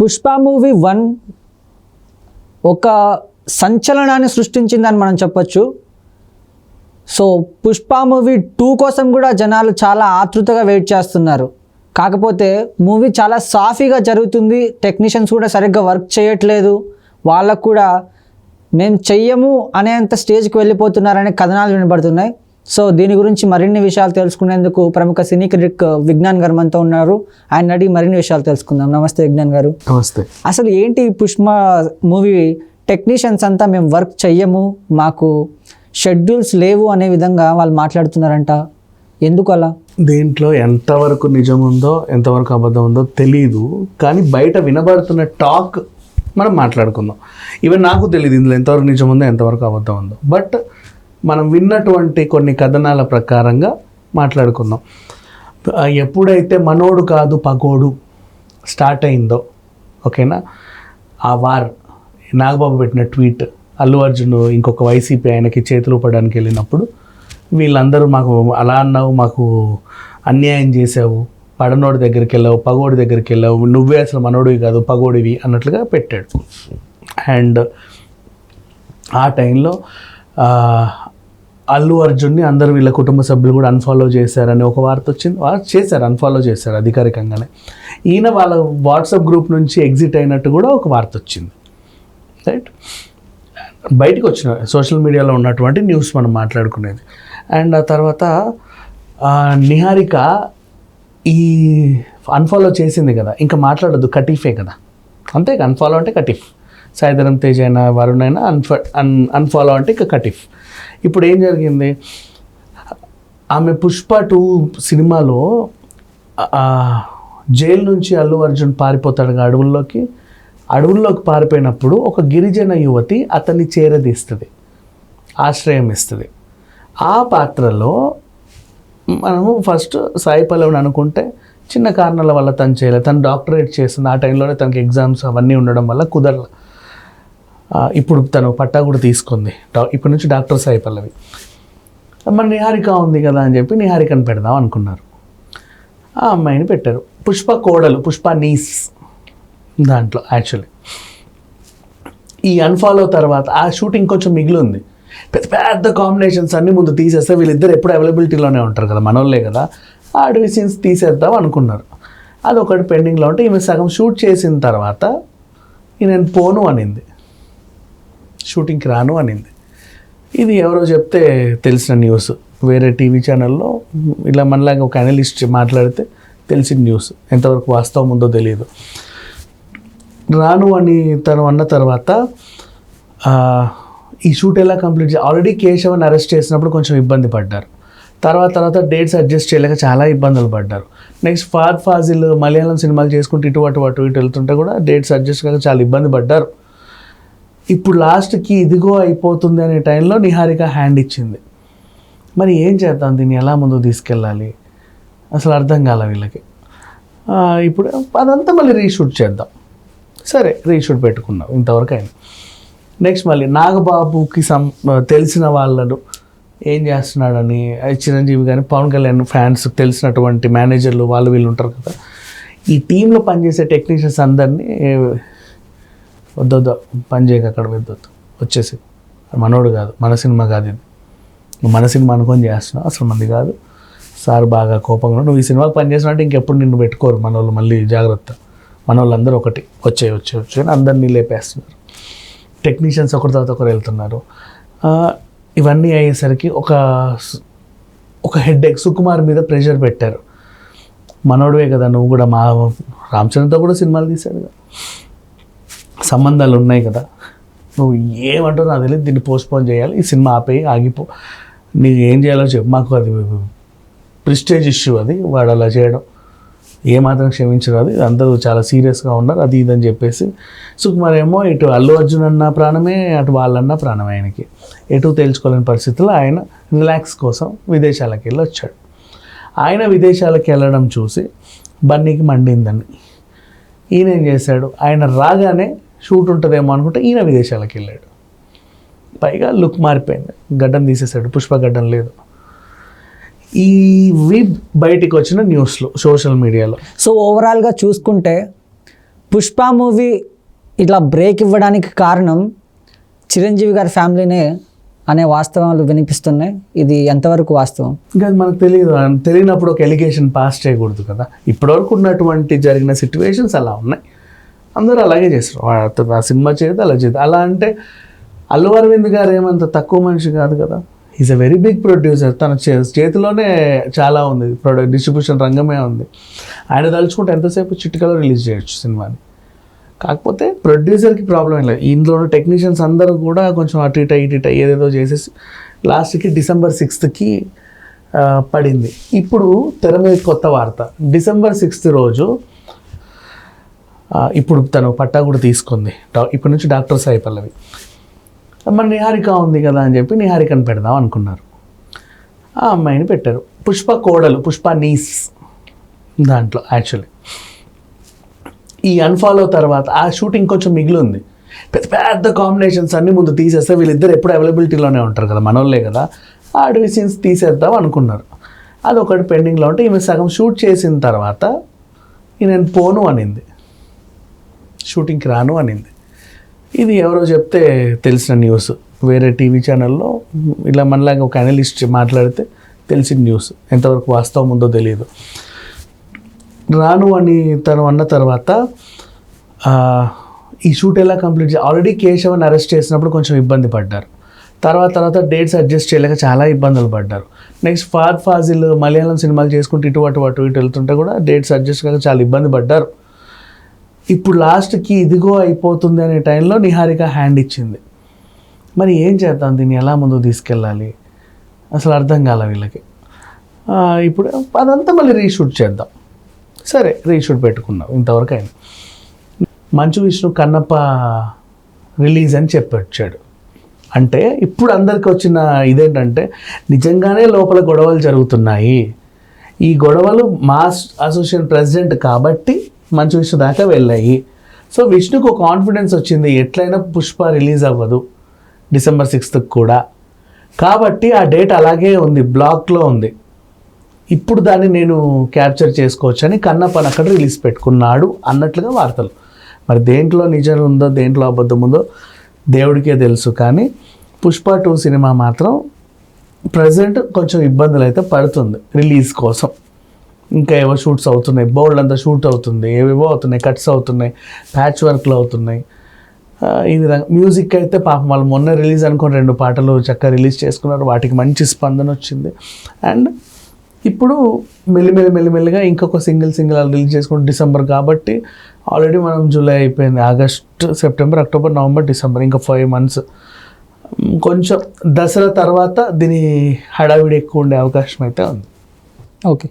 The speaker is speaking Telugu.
పుష్ప మూవీ వన్ ఒక సంచలనాన్ని సృష్టించిందని మనం చెప్పొచ్చు. సో పుష్ప మూవీ టూ కోసం కూడా జనాలు చాలా ఆతృతగా వెయిట్ చేస్తున్నారు. కాకపోతే మూవీ చాలా సాఫీగా జరుగుతుంది. టెక్నీషియన్స్ కూడా సరిగ్గా వర్క్ చేయట్లేదు. వాళ్ళకు కూడా మేము చెయ్యము అనేంత స్టేజ్కి వెళ్ళిపోతున్నారనే కథనాలు వినబడుతున్నాయి. సో దీని గురించి మరిన్ని విషయాలు తెలుసుకునేందుకు ప్రముఖ సినీ క్రిటిక్ విజ్ఞాన్ గారు మనతో ఉన్నారు. ఆయన అడిగి మరిన్ని విషయాలు తెలుసుకుందాం. నమస్తే విజ్ఞాన్ గారు. నమస్తే. అసలు ఏంటి పుష్ప మూవీ? టెక్నీషియన్స్ అంతా మేము వర్క్ చెయ్యము మాకు షెడ్యూల్స్ లేవు అనే విధంగా వాళ్ళు మాట్లాడుతున్నారంట. ఎందుకు అలా? దీంట్లో ఎంతవరకు నిజం ఉందో ఎంతవరకు అబద్ధం ఉందో తెలియదు కానీ బయట వినబడుతున్న టాక్ మనం మాట్లాడుకుందాం. ఈవెన్ నాకు తెలియదు ఇందులో ఎంతవరకు నిజం ఉందో ఎంతవరకు అబద్ధం ఉందో. బట్ మనం విన్నటువంటి కొన్ని కథనాల ప్రకారంగా మాట్లాడుకుందాం. ఎప్పుడైతే మనోడు కాదు పగోడు స్టార్ట్ అయిందో ఓకేనా? ఆ వార్ నాగబాబు పెట్టిన ట్వీట్ అల్లు అర్జున్ ఇంకొక వైసీపీ ఆయనకి చేతులు పడడానికి వెళ్ళినప్పుడు వీళ్ళందరూ మాకు అలా అన్నావు మాకు అన్యాయం చేసావు పడనోడి దగ్గరికి వెళ్ళావు పగోడి దగ్గరికి వెళ్ళావు నువ్వే అసలు మనోడివి కాదు పగోడివి అన్నట్లుగా పెట్టాడు. అండ్ ఆ టైంలో అల్లు అర్జున్ని అందరు వీళ్ళ కుటుంబ సభ్యులు కూడా అన్ఫాలో చేశారని ఒక వార్త వచ్చింది. వాళ్ళు చేశారు అన్ఫాలో చేశారు అధికారికంగానే. ఈయన వాళ్ళ వాట్సాప్ గ్రూప్ నుంచి ఎగ్జిట్ అయినట్టు కూడా ఒక వార్త వచ్చింది. రైట్ బయటకు వచ్చిన సోషల్ మీడియాలో ఉన్నటువంటి న్యూస్ మనం మాట్లాడుకునేది. అండ్ ఆ తర్వాత నిహారిక ఈ అన్ఫాలో చేసింది కదా ఇంకా మాట్లాడద్దు కటీఫే కదా. అంతే అన్ఫాలో అంటే కటీఫ్. సాయిధరం తేజ్ అయినా వరుణ్ అయినా అన్ఫ అన్ అన్ఫాలో అంటే ఇక కటిఫ్ ఇప్పుడు ఏం జరిగింది? ఆమె పుష్ప టూ సినిమాలో జైలు నుంచి అల్లు అర్జున్ పారిపోతాడు అడవుల్లోకి. అడవుల్లోకి పారిపోయినప్పుడు ఒక గిరిజన యువతి అతన్ని చేరదీస్తుంది. ఆశ్రయం ఇస్తుంది. ఆ పాత్రలో మనము ఫస్ట్ సాయి పల్లవిని అనుకుంటే చిన్న కారణాల వల్ల తను చేయలేదు తను డాక్టరేట్ చేస్తుంది. ఆ టైంలోనే తనకి ఎగ్జామ్స్ అవన్నీ ఉండడం వల్ల కుదరల. ఇప్పుడు తను పట్టా కూడా తీసుకుంది. ఇప్పటి నుంచి డాక్టర్ సాయి పల్లవి. మరి నిహారిక ఉంది కదా అని చెప్పి నిహారికను పెడదాం అనుకున్నారు. ఆ అమ్మాయిని పెట్టారు. పుష్ప కోడలు పుష్ప నీస్ దాంట్లో యాక్చువల్లీ ఈ అన్ఫాలో తర్వాత ఆ షూటింగ్ కొంచెం మిగిలి ఉంది పెద్ద పెద్ద కాంబినేషన్స్ అన్ని ముందు తీసేస్తే వీళ్ళిద్దరు ఎప్పుడు అవైలబిలిటీలోనే ఉంటారు కదా మనోళ్ళే కదా. ఆ అడవి సీన్స్ తీసేద్దాం అనుకున్నారు. అది ఒకటి పెండింగ్లో ఉంటే ఈమె సగం షూట్ చేసిన తర్వాత ఈ నేను పోను అనింది. షూటింగ్కి రాను అనింది. ఇది ఎవరో చెప్తే తెలిసిన న్యూస్. వేరే టీవీ ఛానల్లో ఇలా మనలాగా ఒక అనలిస్ట్ మాట్లాడితే తెలిసిన న్యూస్. ఎంతవరకు వాస్తవం ఉందో తెలియదు. రాను అని తను అన్న తర్వాత ఈ షూట్ ఎలా కంప్లీట్ చే ఆల్రెడీ కేశవన్ అరెస్ట్ చేసినప్పుడు కొంచెం ఇబ్బంది పడ్డారు. తర్వాత తర్వాత డేట్స్ అడ్జస్ట్ చేయలేక చాలా ఇబ్బందులు పడ్డారు. నెక్స్ట్ ఫాద్ ఫాజిల్ మలయాళం సినిమాలు చేసుకుంటూ ఇటు అటు అటు ఇటు వెళ్తుంటే కూడా డేట్స్ అడ్జస్ట్ కాక చాలా ఇబ్బంది పడ్డారు. ఇప్పుడు లాస్ట్కి ఇదిగో అయిపోతుంది అనే టైంలో నిహారిక హ్యాండ్ ఇచ్చింది. మరి ఏం చేద్దాం? దీన్ని ఎలా ముందు తీసుకెళ్ళాలి? అసలు అర్థం కాల వీళ్ళకి. ఇప్పుడు అదంతా మళ్ళీ రీషూట్ చేద్దాం. సరే రీషూట్ పెట్టుకున్నాం. ఇంతవరకు అయింది. నెక్స్ట్ మళ్ళీ నాగబాబుకి సం తెలిసిన వాళ్ళను ఏం చేస్తున్నాడని అది చిరంజీవి కానీ పవన్ కళ్యాణ్ ఫ్యాన్స్ తెలిసినటువంటి మేనేజర్లు వాళ్ళు వీళ్ళు ఉంటారు కదా. ఈ టీంలో పనిచేసే టెక్నీషియన్స్ అందరినీ వద్దొద్దు పని చేయక అక్కడ వద్దొద్దు వచ్చేసి. మనోడు కాదు మన సినిమా కాదు ఇది. నువ్వు మన సినిమా అనుకొని చేస్తున్నావు అసలు మంది కాదు. సార్ బాగా కోపంగా నువ్వు ఈ సినిమాకి పని చేసినట్టు ఇంకెప్పుడు నిన్ను పెట్టుకోరు మన వాళ్ళు మళ్ళీ జాగ్రత్త. మన వాళ్ళందరూ ఒకటి వచ్చే వచ్చే వచ్చే అని అందరినీ లేపేస్తున్నారు. టెక్నీషియన్స్ ఒకరి తర్వాత ఒకరు వెళ్తున్నారు. ఇవన్నీ అయ్యేసరికి ఒక ఒక హెడ్ ఎక్ సుకుమార్ మీద ప్రెషర్ పెట్టారు. మనోడివే కదా నువ్వు కూడా మా రామ్ చరణ్తో కూడా సినిమాలు తీశాడు కదా సంబంధాలు ఉన్నాయి కదా. నువ్వు ఏమంటావు నాకు తెలియదు దీన్ని పోస్ట్పోన్ చేయాలి ఈ సినిమా ఆపేయి ఆగిపో. నీకు ఏం చేయాలో చెప్పు. మాకు అది ప్రిస్టేజ్ ఇష్యూ అది వాడు అలా చేయడం. ఏమాత్రం క్షమించరు అది. అందరూ చాలా సీరియస్గా ఉన్నారు అది ఇదని చెప్పేసి. సుకుమార్ ఏమో ఇటు అల్లు అర్జున్ అన్న ప్రాణమే అటు వాళ్ళన్న ప్రాణమే ఆయనకి. ఎటు తేల్చుకోలేని పరిస్థితుల్లో ఆయన రిలాక్స్ కోసం విదేశాలకు వెళ్ళి వచ్చాడు. ఆయన విదేశాలకు వెళ్ళడం చూసి బన్నీకి మండిందని ఈయన ఏం చేశాడు? ఆయన రాగానే షూట్ ఉంటుందేమో అనుకుంటే ఈయన విదేశాలకు వెళ్ళాడు. పైగా లుక్ మారిపోయింది. గడ్డం తీసేశాడు. పుష్ప గడ్డం లేదు. ఇవి బయటికి వచ్చిన న్యూస్లు సోషల్ మీడియాలో. సో ఓవరాల్గా చూసుకుంటే పుష్ప మూవీ ఇట్లా బ్రేక్ ఇవ్వడానికి కారణం చిరంజీవి గారి ఫ్యామిలీనే అనే వాస్తవాలు వినిపిస్తున్నాయి. ఇది ఎంతవరకు వాస్తవం? ఇంకా అది మనకు తెలియదు. తెలియనప్పుడు ఒక ఎలిగేషన్ పాస్ చేయకూడదు కదా. ఇప్పటివరకు ఉన్నటువంటి జరిగిన సిచ్యువేషన్స్ అలా ఉన్నాయి. అందరూ అలాగే చేస్తారు. వాడు ఆ సినిమా చేయదు అలా చేయదు అలా అంటే అల్లు అరవింద్ గారు ఏమంత తక్కువ మనిషి కాదు కదా? Is a very big producer తన చే- చేతిలోనే చాలా ఉంది. ప్రొడక్ట్ డిస్ట్రిబ్యూషన్ రంగమే ఉంది. ఆయన తలుచుకుంటే ఎంతసేపు చిటికలో రిలీజ్ చేయొచ్చు సినిమాని? కాకపోతే ప్రొడ్యూసర్కి ప్రాబ్లం లేదు. ఇందులో ఉన్న టెక్నీషియన్స్ అందరూ కూడా కొంచెం అటు ఇట ఇటు ఇట ఏదేదో చేసేసి లాస్ట్కి డిసెంబర్ సిక్స్త్కి పడింది. ఇప్పుడు తెర మీద కొత్త వార్త. డిసెంబర్ సిక్స్త్ రోజు ఇప్పుడు తను పట్టా కూడా తీసుకుంది. ఇప్పటి నుంచి డాక్టర్ సాయి పల్లవి. మరి నిహారిక ఉంది కదా అని చెప్పి నిహారికను పెడదాం అనుకున్నారు. ఆ అమ్మాయిని పెట్టారు. పుష్ప కోడలు పుష్ప నీస్ దాంట్లో యాక్చువల్లీ ఈ అన్ఫాలో తర్వాత ఆ షూటింగ్ కొంచెం మిగిలి ఉంది పెద్ద పెద్ద కాంబినేషన్స్ అన్ని ముందు తీసేస్తే వీళ్ళిద్దరు ఎప్పుడు అవైలబిలిటీలోనే ఉంటారు కదా మనోళ్ళే కదా. ఆ అడవి సీన్స్ తీసేద్దాం అనుకున్నారు. అది ఒకటి పెండింగ్లో ఉంటే ఈమె సగం షూట్ చేసిన తర్వాత ఈ నేను పోను అనింది. షూటింగ్కి రాను అనింది. ఇది ఎవరో చెప్తే తెలిసిన న్యూస్. వేరే టీవీ ఛానల్లో ఇలా మనలాగా ఒక అనలిస్ట్ మాట్లాడితే తెలిసిన న్యూస్. ఎంతవరకు వాస్తవం ఉందో తెలియదు. రాను అని తను అన్న తర్వాత ఈ షూట్ ఎలా కంప్లీట్ చే ఆల్రెడీ కేశవన్ అరెస్ట్ చేసినప్పుడు కొంచెం ఇబ్బంది పడ్డారు. తర్వాత తర్వాత డేట్స్ అడ్జస్ట్ చేయలేక చాలా ఇబ్బందులు పడ్డారు. నెక్స్ట్ ఫాద్ ఫాజిల్ మలయాళం సినిమాలు చేసుకుంటూ ఇటు అటు అటు ఇటు వెళ్తుంటే కూడా డేట్స్ అడ్జస్ట్ కాక చాలా ఇబ్బంది పడ్డారు. ఇప్పుడు లాస్ట్కి ఇదిగో అయిపోతుంది అనే టైంలో నిహారిక హ్యాండ్ ఇచ్చింది. మరి ఏం చేద్దాం? దీన్ని ఎలా ముందు తీసుకెళ్ళాలి? అసలు అర్థం కాల వీళ్ళకి. ఇప్పుడు అదంతా మళ్ళీ రీషూట్ చేద్దాం. సరే రీషూట్ పెట్టుకున్నాం ఇంతవరకు అయింది. మంచు విష్ణు కన్నప్ప రిలీజ్ అని చెప్పి వచ్చాడు అంటే ఇప్పుడు అందరికి వచ్చిన ఇదేంటంటే నిజంగానే లోపల గొడవలు జరుగుతున్నాయి. ఈ గొడవలు మాస్ అసోసియేషన్ ప్రెసిడెంట్ కాబట్టి మంచి విషయం దాకా వెళ్ళాయి. సో విష్ణుకు కాన్ఫిడెన్స్ వచ్చింది ఎట్లయినా పుష్ప రిలీజ్ అవ్వదు డిసెంబర్ సిక్స్త్కి కూడా. కాబట్టి ఆ డేట్ అలాగే ఉంది బ్లాక్లో ఉంది. ఇప్పుడు దాన్ని నేను క్యాప్చర్ చేసుకోవచ్చు అని కన్నప్పని అక్కడ రిలీజ్ పెట్టుకున్నాడు అన్నట్లుగా వార్తలు. మరి దేంట్లో నిజం ఉందో దేంట్లో అబద్ధం ఉందో దేవుడికే తెలుసు కానీ పుష్ప టూ సినిమా మాత్రం ప్రజెంట్ కొంచెం ఇబ్బందులు అయితే పడుతుంది రిలీజ్ కోసం. ఇంకా ఏవో షూట్స్ అవుతున్నాయి. బోల్డ్ అంతా షూట్ అవుతుంది. ఏవేవో అవుతున్నాయి. కట్స్ అవుతున్నాయి. ప్యాచ్ వర్క్లు అవుతున్నాయి. ఈ విధంగా మ్యూజిక్ అయితే పాపం వాళ్ళు మొన్న రిలీజ్ అనుకుని రెండు పాటలు చక్కగా రిలీజ్ చేసుకున్నారు. వాటికి మంచి స్పందన వచ్చింది. అండ్ ఇప్పుడు మెల్లిమెల్లి మెల్లిమెల్లిగా ఇంకొక సింగిల్ సింగిల్ రిలీజ్ చేసుకుంటే డిసెంబర్ కాబట్టి ఆల్రెడీ మనం జూలై అయిపోయింది. August September October November December ఇంకా ఫైవ్ మంత్స్ కొంచెం దసరా తర్వాత దీని హడావిడి ఎక్కువ ఉండే అవకాశం అయితే ఉంది. ఓకే